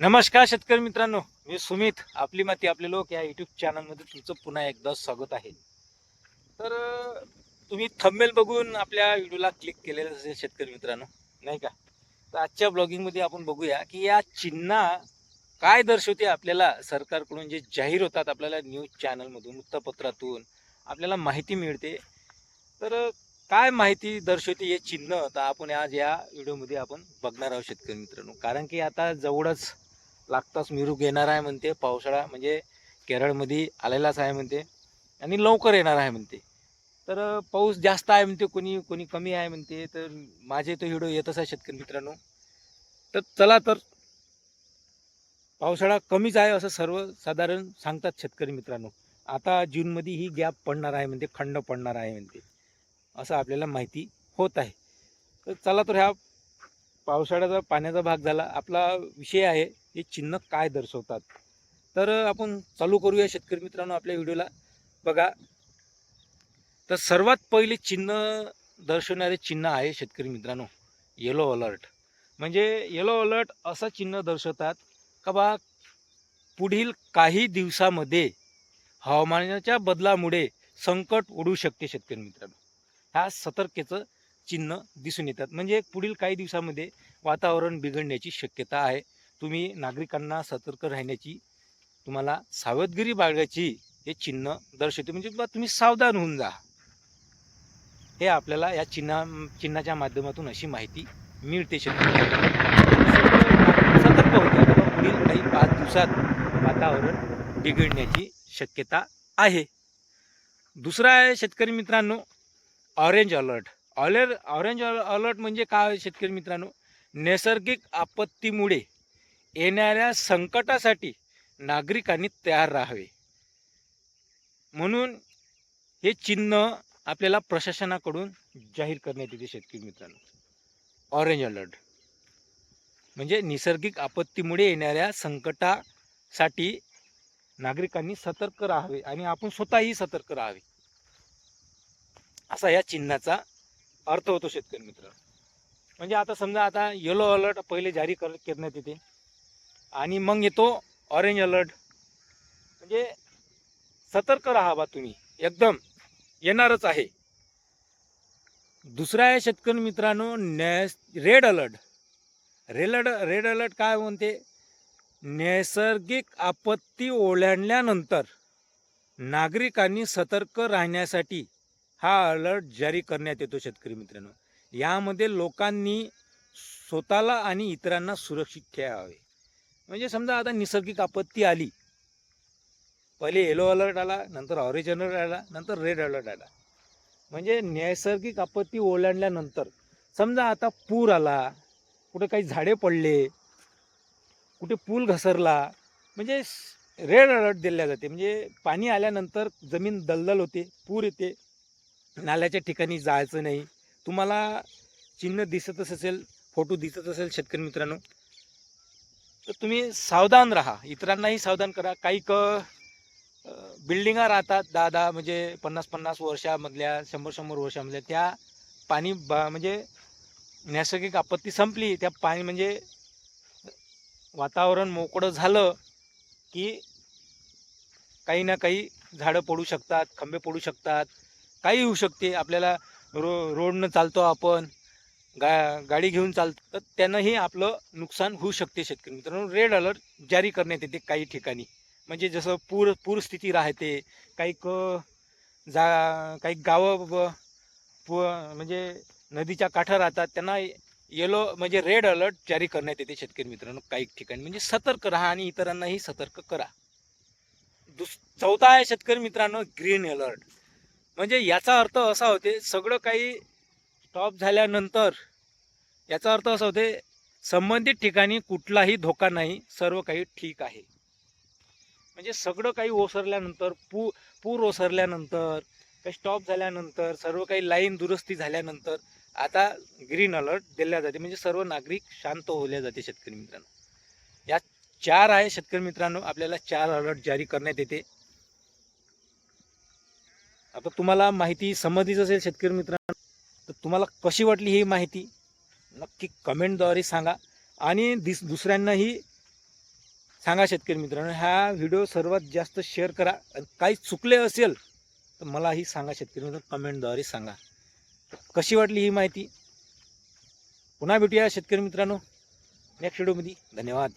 नमस्कार शेतकरी मित्रांनो मी सुमित आपली माती आपले लोक या युट्यूब चॅनलमध्ये तुमचं पुन्हा एकदा स्वागत आहे. तर तुम्ही थंबेल बघून आपल्या व्हिडिओला क्लिक केलेलं असेल शेतकरी मित्रांनो नाही का? तर आजच्या ब्लॉगिंगमध्ये आपण बघूया की या चिन्ह काय दर्शवते आपल्याला सरकारकडून जे जाहीर होतात आपल्याला न्यूज चॅनलमधून वृत्तपत्रातून आपल्याला माहिती मिळते. तर काय माहिती दर्शवते हे चिन्ह तर आपण आज या व्हिडिओमध्ये आपण बघणार आहोत शेतकरी मित्रांनो. कारण की आता जवळच लागताच मिरूक येणार आहे म्हणते. पावसाळा म्हणजे केरळमध्ये आलेलाच आहे म्हणते. आणि लवकर येणार आहे म्हणते. तर पाऊस जास्त आहे म्हणते कोणी कोणी कमी आहे म्हणते. तर माझे तो हिडो येतच आहे शेतकरी मित्रांनो. तर चला तर पावसाळा कमीच आहे असं सर्वसाधारण सांगतात शेतकरी मित्रांनो. आता जूनमध्ये ही गॅप पडणार आहे म्हणते खंड पडणार आहे म्हणते. असं आपल्याला माहिती होत आहे. तर चला तर ह्या पावसाळ्याचा पाण्याचा भाग झाला. आपला विषय आहे हे चिन्ह काय दर्शवतात? तर आपण चालू करूया शेतकरी मित्रांनो आपल्या व्हिडिओला. बघा तर सर्वात पहिले चिन्ह दर्शवणारे चिन्ह आहे शेतकरी मित्रांनो येलो अलर्ट म्हणजे येलो अलर्ट असं चिन्ह दर्शवतात का बा पुढील काही दिवसामध्ये हवामानाच्या बदलामुळे संकट ओढू शकते शेतकरी मित्रांनो. ह्या सतर्केचं चिन्ह दिसून येतात. म्हणजे पुढील काही दिवसामध्ये वातावरण बिघडण्याची शक्यता आहे. तुम्ही नागरिकांना सतर्क राहण्याची तुम्हाला सावधगिरी बाळगायची हे चिन्ह दर्शवते. म्हणजे बा तुम्ही सावधान होऊन जा. हे आपल्याला या चिन्हा चिन्हाच्या माध्यमातून अशी माहिती मिळते शेतकरी सतर्क होते पुढील काही पाच दिवसात वातावरण बिघडण्याची शक्यता आहे. दुसरा आहे शेतकरी मित्रांनो ऑरेंज अलर्ट. ऑलर ऑरेंज अलर्ट म्हणजे काय शेतकरी मित्रांनो? नैसर्गिक आपत्तीमुळे येणाऱ्या संकटासाठी नागरिकांनी तयार राहावे. म्हणून हे चिन्ह आपल्याला प्रशासनाकडून जाहीर करण्यात येते शेतकरी मित्रांनो. ऑरेंज अलर्ट म्हणजे नैसर्गिक आपत्तीमुळे येणाऱ्या संकटासाठी नागरिकांनी सतर्क राहावे आणि आपण स्वतःही सतर्क राहावे. असा या चिन्हाचा अर्थ होतो शेतकरी मित्र म्हणजे आता समजा आता येलो अलर्ट पहिले जारी कर करण्यात येते. आणि मग येतो ऑरेंज अलर्ट म्हणजे सतर्क राहा बा तुम्ही. एकदम. येणारच आहे. दुसरा आहे शेतकरी मित्रांनो नॅस red alert red red alert काय म्हणते? नैसर्गिक आपत्ती ओलांडल्यानंतर नागरिकांनी सतर्क राहण्यासाठी हा अलर्ट जारी करण्यात येतो शेतकरी मित्रांनो. यामध्ये लोकांनी स्वतःला आणि इतरांना सुरक्षित ठेवावे. म्हणजे समजा आता नैसर्गिक आपत्ती आली पहिले येलो अलर्ट आला नंतर ऑरेंज अलर्ट आला नंतर रेड अलर्ट आला. म्हणजे नैसर्गिक आपत्ती ओलांडल्यानंतर समजा आता पूर आला कुठे काही झाडे पडले कुठे पूल घसरला म्हणजे रेड अलर्ट दिल्या जाते. म्हणजे पाणी आल्यानंतर जमीन दलदल होते पूर येते नाल्याच्या ठिकाणी जायचं नाही. तुम्हाला चिन्ह दिसतच असेल फोटो दिसत असेल शेतकरी मित्रांनो. तर तुम्ही सावधान राहा. इतरांनाही सावधान करा. काही क बिल्डिंगा राहतात दहा दहा म्हणजे पन्नास पन्नास वर्षामधल्या शंभर शंभर वर्षामधल्या त्या पाणी बा म्हणजे नैसर्गिक आपत्ती संपली त्या पाणी म्हणजे वातावरण मोकळं झालं की काही ना काही झाडं पडू शकतात खंबे पडू शकतात काही होऊ शकते. आपल्याला रो रोडनं चालतो आपण. गा गाडी घेऊन चालतात तर आपलं नुकसान होऊ शकते शेतकरी मित्रांनो. रेड अलर्ट जारी करण्यात येते काही ठिकाणी. म्हणजे जसं पूर पूरस्थिती राहते काही क जा काही गावं पु म्हणजे नदीच्या काठा राहतात त्यांना येलो म्हणजे रेड अलर्ट जारी करण्यात येते शेतकरी मित्रांनो काही ठिकाणी. म्हणजे सतर्क राहा आणि इतरांनाही सतर्क करा. दुस चौथा आहे शेतकरी मित्रांनो ग्रीन अलर्ट म्हणजे याचा अर्थ असा होते सगळं काही स्टॉप झाल्यानंतर याचा अर्थ असा होते संबंधित ठिकाणी कुठलाही धोका नाही सर्व काही ठीक आहे. म्हणजे सगळं काही ओसरल्यानंतर पू पूर ओसरल्यानंतर काही स्टॉप झाल्यानंतर सर्व काही लाईन दुरुस्ती झाल्यानंतर आता ग्रीन अलर्ट दिल्या जाते. म्हणजे सर्व नागरिक शांत होल्या जाते शेतकरी मित्रांनो. या चार आहे शेतकरी मित्रांनो आपल्याला चार अलर्ट जारी करण्यात येते. आता तुम्हाला माहिती समजलीच असेल शेतकरी मित्रांनो. तर तुम्हाला कशी वाटली ही माहिती? नक्की कमेंटद्वारे सांगा. आणि दिस दुसऱ्यांनाही सांगा शेतकरी मित्रांनो हा व्हिडिओ सर्वात जास्त शेअर करा. आणि काही चुकले असेल तर मलाही सांगा शेतकरी मित्रांनो कमेंटद्वारे सांगा. कशी वाटली ही माहिती? पुन्हा भेटूया शेतकरी मित्रांनो नेक्स्ट व्हिडिओमध्ये धन्यवाद.